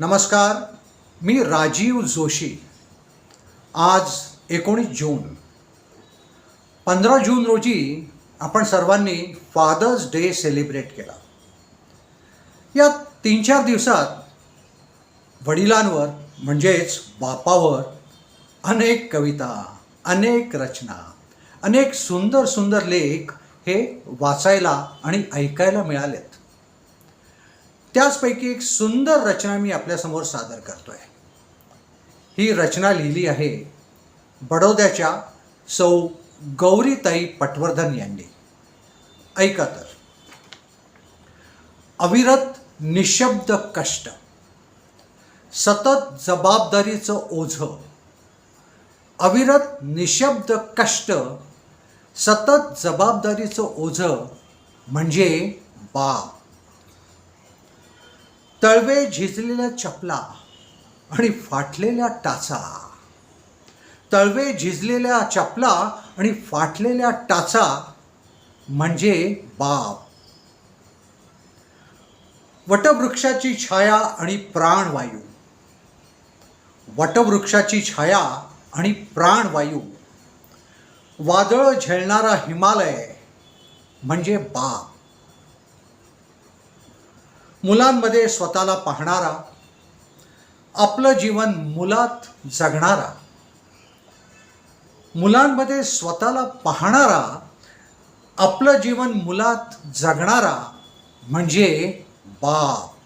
नमस्कार मी राजीव जोशी. आज एकोणीस जून. पंधरा जून रोजी आपण सर्वांनी फादर्स डे सेलिब्रेट केला. या तीन चार दिवसात वडिलांवर म्हणजेच बापावर अनेक कविता अनेक रचना अनेक सुंदर सुंदर लेख हे वाचायला आणि ऐकायला मिळालेत. त्याचपैकी एक सुंदर रचना मी आपल्यासमोर सादर करतोय. ही रचना लिहिली आहे बडोद्याच्या सौ गौरीताई पटवर्धन यांनी. ऐका तर. अविरत निशब्द कष्ट. सतत जबाबदारीचं ओझं. अविरत निशब्द कष्ट सतत जबाबदारीचं ओझं म्हणजे बाप. तळवे झिजलेल्या चपला आणि फाटलेल्या टाचा. तळवे झिजलेल्या चपला आणि फाटलेल्या टाचा म्हणजे बाप. वटवृक्षाची छाया आणि प्राणवायू. वटवृक्षाची छाया आणि प्राणवायू. वादळ झेलणारा हिमालय म्हणजे बाप. मुलांमध्ये स्वतःला पाहणारा आपलं जीवन मुलात जगणारा मुलांमध्ये स्वतःला पाहणारा आपलं जीवन मुलात जगणारा म्हणजे बाप.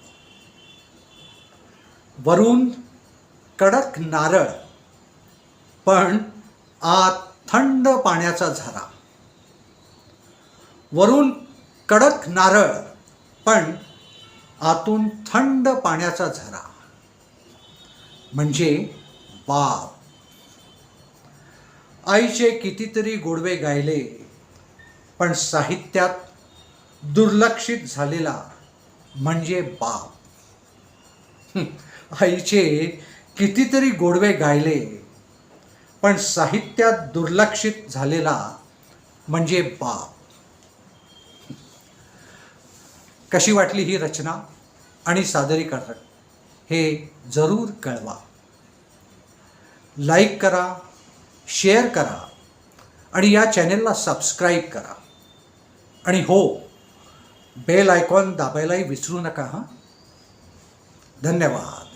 वरून कडक नारळ पण आत थंड पाण्याचा झरा. वरून कडक नारळ पण आतून थंड पाण्याचा झरा. म्हणजे बाप आईचे कितीतरी गोडवे गायले पण साहित्यात दुर्लक्षित झालेला म्हणजे बाप. आईचे कितीतरी गोडवे गायले पण साहित्यात दुर्लक्षित झालेला म्हणजे बाप. कशी वाटली ही रचना आणि सादरीकरण हे जरूर कळवा. लाईक करा शेअर करा आणि या चॅनेलला सबस्क्राईब करा. आणि हो बेल आयकॉन दाबायलाही विसरू नका हां? धन्यवाद.